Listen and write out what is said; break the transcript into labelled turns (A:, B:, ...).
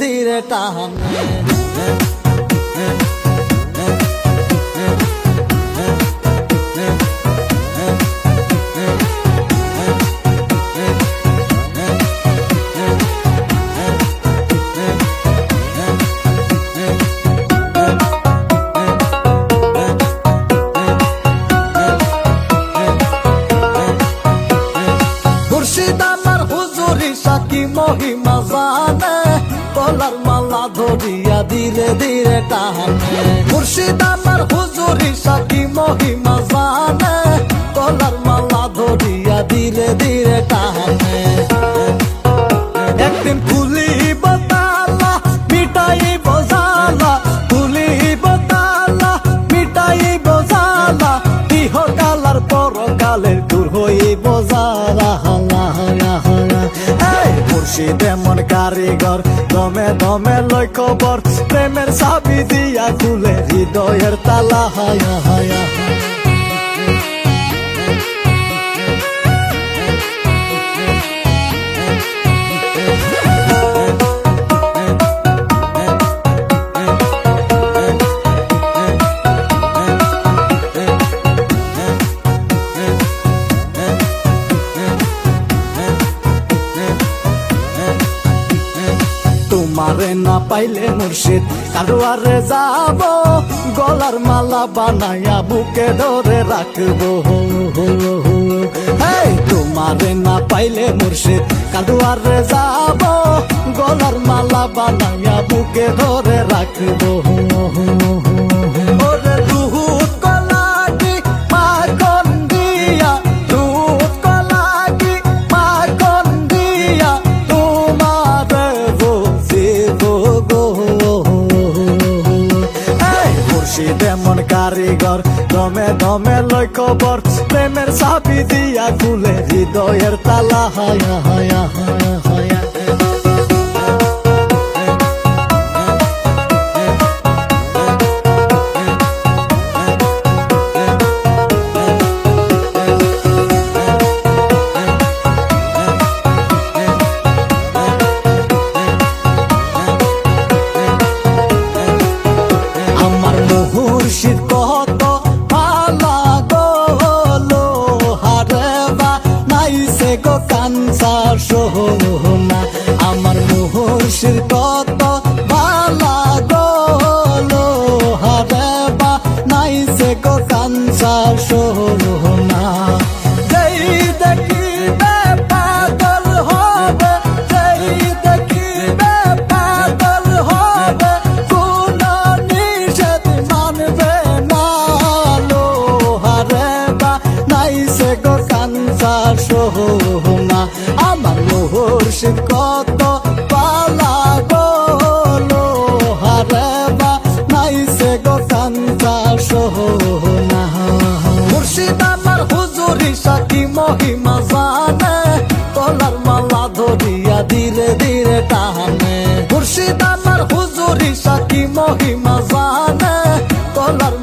A: ধীরে মহিমা জানে, কলার মালা ধরিয়া ধীরে ধীরে টানে। মুর্শিদ আমার হুজুরি সাকি মহিমা জানে, কলার মালা ধরিয়া ধীরে ধীরে টানে। একদিন খুলি বতালা মিটাই বজালা খুলি বতালা মিটাই বজালা ইহ কালার পরকালের দূর মুর্শিদ এমন কারিগর। দমে দমে লই খবর প্রেমের সাবি দিয়া খুলে হৃদয়ের তালা হায়া হায়া। তোমারে না পাইলে মুর্শিদ, কারোয়ারে যাব, গলার মালা বানাইয়া বুকে ধরে রাখব। তোমারে না পাইলে মুর্শিদ, কারোয়ারে যাব, গলার মালা বানাইয়া বুকে ধরে রাখব। কারিগর। দমে দমে লয় খবর প্রেমের চাবি দিয়া খুলে হৃদয়ের তালা। হায়া হায়া হায়া। সোহনা আমার মুহুর্শিদ কত পালা গো হারে বা নাইসে গো কাঞ্চা সোহনা যেই দেখিবে পাগল হবে, যেই দেখিবে পাগল কোন নিষেধ মানবে না লোহারে বা নাইসে গো কাঞ্চা মুর্শিদ কত পালা গলো হারে বা নাই সে গো কান্দা সোহনা মুর্শিদ আমার হুজুরি সাকি মহিমা জানে, তলার মালা ধরিয়া ধীরে ধীরে টানে। মুর্শিদ আমার হুজুরি সাকি মহিমা জানে, তলার